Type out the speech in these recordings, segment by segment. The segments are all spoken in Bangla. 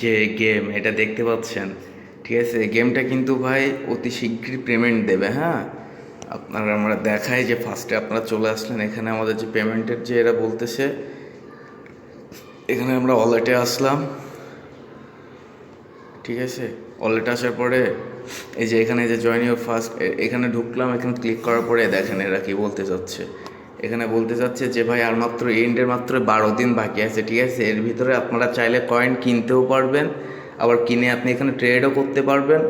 যে গেম এটা দেখতে পাচ্ছেন। ঠিক আছে? গেমটা কিন্তু ভাই অতি শীঘ্রই পেমেন্ট দেবে হ্যাঁ? আপনারা আমরা দেখাই যে ফার্স্টে আপনারা চলে আসলেন। এখানে আমাদের যে পেমেন্টের যে এরা বলতেছে, এখানে আমরা ওয়ালেটে আসলাম। ঠিক আছে? ওয়ালেটে আসার পরে, এই যে এখানে যে জয়েন ইউর ফার্স্ট এখানে ঢুকলাম। এখানে ক্লিক করার পরে দেখেন এরা কি বলতে চাচ্ছে। এখানে বলতে চাচ্ছে যে, ভাই, আর মাত্র এন্ডের মাত্র বারো দিন বাকি আছে, ঠিক আছে? এর ভিতরে আপনারা চাইলে কয়েন কিনতেও পারবেন। আবার কিনে আপনি এখানে ট্রেডও করতে পারবেন।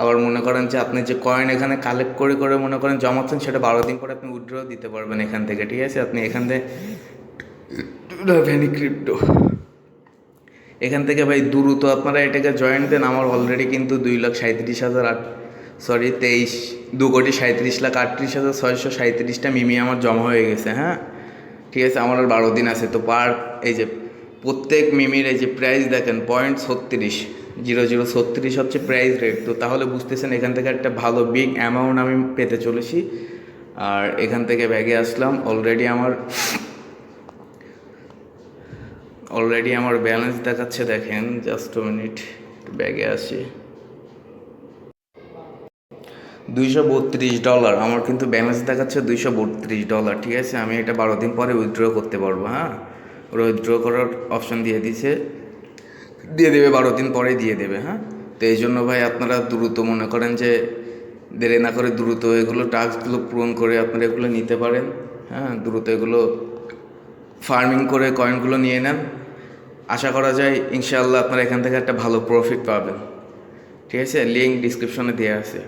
আবার মনে করেন যে, আপনি যে কয়েন এখানে কালেক্ট করে করে মনে করেন জমাচ্ছেন, সেটা বারো দিন পরে আপনি উইথড্র দিতে পারবেন এখান থেকে, ঠিক আছে? আপনি এখান থেকে ভ্যানি ক্রিপ্টো এখান থেকে ভাই, দ্রুত আপনারা এটাকে জয়েন দেন। আমার অলরেডি কিন্তু দুই লাখ সাঁত্রিশ হাজার আট সরি, তেইশ, দু কোটি সাঁত্রিশ লাখ আটত্রিশ হাজার ছয়শো সাঁত্রিশটা মিমি আমার জমা হয়ে গেছে হ্যাঁ? ঠিক আছে, আমার আর বারো দিন আছে, তো পার, এই যে প্রত্যেক মিমির এই যে প্রাইস দেখেন পয়েন্ট ছত্রিশ জিরো জিরো ছত্রিশ হচ্ছে প্রাইস রেট তো তাহলে বুঝতেছেন এখান থেকে একটা ভালো বিগ অ্যামাউন্ট আমি পেতে চলেছি। আর এখান থেকে ব্যাগে আসলাম অলরেডি আমার অলরেডি আমার ব্যালেন্স দেখাচ্ছে, দেখেন জাস্ট মিনিট ব্যাগে আসি। দুইশো বত্রিশ ডলার। আমার কিন্তু ব্যালেন্স দেখাচ্ছে দুইশো বত্রিশ ডলার, ঠিক আছে? আমি এটা বারো দিন পরে উইথড্র করতে পারব হ্যাঁ? ওরা উইথড্র করার অপশন দিয়ে দিছে। দিয়ে দেবে, বারো দিন পরে দিয়ে দেবে হ্যাঁ? তো এই জন্য ভাই আপনারা দ্রুত মনে করেন যে দেরি না করে দ্রুত এগুলো টাস্কগুলো পূরণ করে আপনারা এগুলো নিতে পারেন হ্যাঁ? দ্রুত এগুলো ফার্মিং করে কয়েনগুলো নিয়ে নেন। আশা করা যায় ইনশাআল্লাহ আপনারা এখান থেকে একটা ভালো প্রফিট পাবেন, ঠিক আছে? লিঙ্ক ডিসক্রিপশনে দেওয়া আছে।